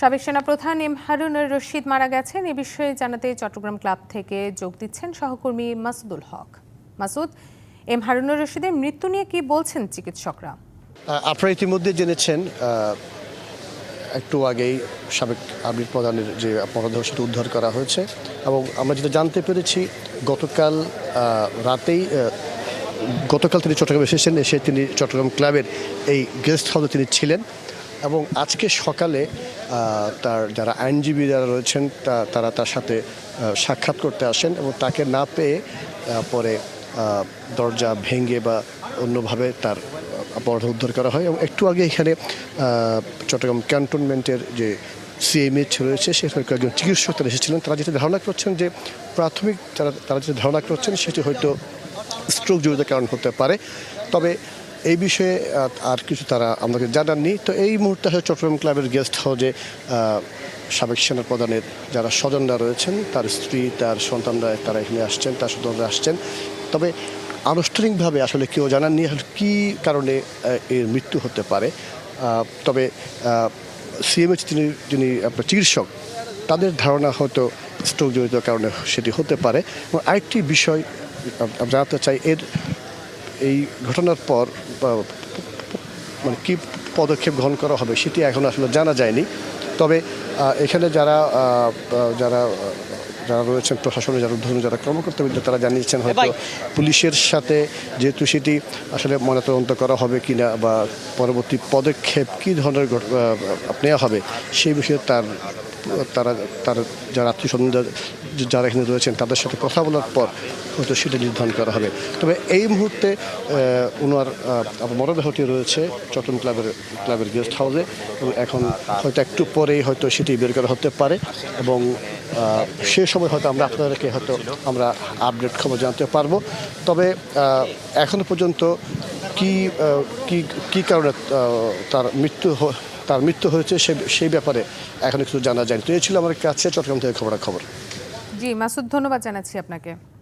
সাবেক সেনাপ্রধান এম হারুনুর রশিদ মারা গেছেন। এ বিষয়ে জানাতে চট্টগ্রাম ক্লাব থেকে যোগ দিচ্ছেন সহকর্মী মাসুদুল হক। মাসুদ এম হারুনুর রশিদের মৃত্যু নিয়ে কি বলছেন চিকিৎসকরা? আপনারা ইতিমধ্যে জেনেছেন একটু আগেই সাবেক আবির প্রধানের যে মরদেহ উদ্ধার করা হয়েছে এবং আমরা যেটা জানতে পেরেছি, গতকাল রাতেই গতকাল তিনি চট্টগ্রাম এসেছেন, এসে তিনি চট্টগ্রাম ক্লাবের এই গেস্ট হাউসে তিনি ছিলেন। এবং আজকে সকালে তার যারা আইনজীবী যারা রয়েছেন, তা- তারা তার সাথে সাক্ষাৎ করতে আসেন এবং তাকে না পেয়ে পরে দরজা ভেঙে বা অন্যভাবে তার অপরাধ উদ্ধার করা হয় এবং একটু আগে এখানে চট্টগ্রাম ক্যান্টনমেন্টের যে সিএমএইচ রয়েছে, সেখানে কয়েকজন চিকিৎসক তারা এসেছিলেন। তারা যেটা ধারণা করছেন যে, প্রাথমিক তারা তারা যেটা ধারণা করছেন, সেটি হয়তো স্ট্রোক জড়িত কারণ হতে পারে। তবে এই বিষয়ে আর কিছু তারা আমাকে জানাননি। তো এই মুহূর্তে হচ্ছে চট্টগ্রাম ক্লাবের গেস্ট হাউসে সাবেক সেনা প্রধানের যারা স্বজনরা রয়েছেন, তার স্ত্রী, তার সন্তানরা তারা এখানে আসছেন, তার স্বজনরা আসছেন। তবে আনুষ্ঠানিকভাবে আসলে কেউ জানাননি আসলে কী কারণে এর মৃত্যু হতে পারে। তবে সিএমএইচ তিনি যিনি আপনার চিকিৎসক, তাদের ধারণা হয়তো স্ট্রোক জড়িত কারণে সেটি হতে পারে। এবং আরেকটি বিষয় জানাতে চাই, এর এই ঘটনার পর মানে কী পদক্ষেপ গ্রহণ করা হবে সেটি এখন আসলে জানা যায়নি। তবে এখানে যারা যারা যারা রয়েছেন প্রশাসনে যারা ধরুন যারা কর্মকর্তাবৃন্দ তারা জানিয়েছেন হয়তো পুলিশের সাথে যেহেতু সেটি আসলে ময়নাতদন্ত করা হবে কিনা বা পরবর্তী পদক্ষেপ কী ধরনের নেওয়া হবে সেই বিষয়ে তার তারা তার যারা আত্মীয় স্বজন যারা এখানে রয়েছেন তাদের সাথে কথা বলার পর হয়তো সেটা নির্ধারণ করা হবে। তবে এই মুহূর্তে ওনার মরদেহটি রয়েছে চট্টগ্রাম ক্লাবের ক্লাবের গেস্ট হাউসে এবং এখন হয়তো একটু পরেই হয়তো সেটি বের করা হতে পারে এবং সে সময় হয়তো আমরা আপনাদেরকে হয়তো আমরা আপডেট খবর জানতে পারব। তবে আহ, এখনও পর্যন্ত কি কি কারণে তার মৃত্যু তার মৃত্যু হয়েছে সে সেই ব্যাপারে এখন কিছু জানা যায়নি। তো এই ছিল আমার কাছে চট্টগ্রাম থেকে খবরাখবর। জি মাসুদ ধন্যবাদ জানাচ্ছি আপনাকে।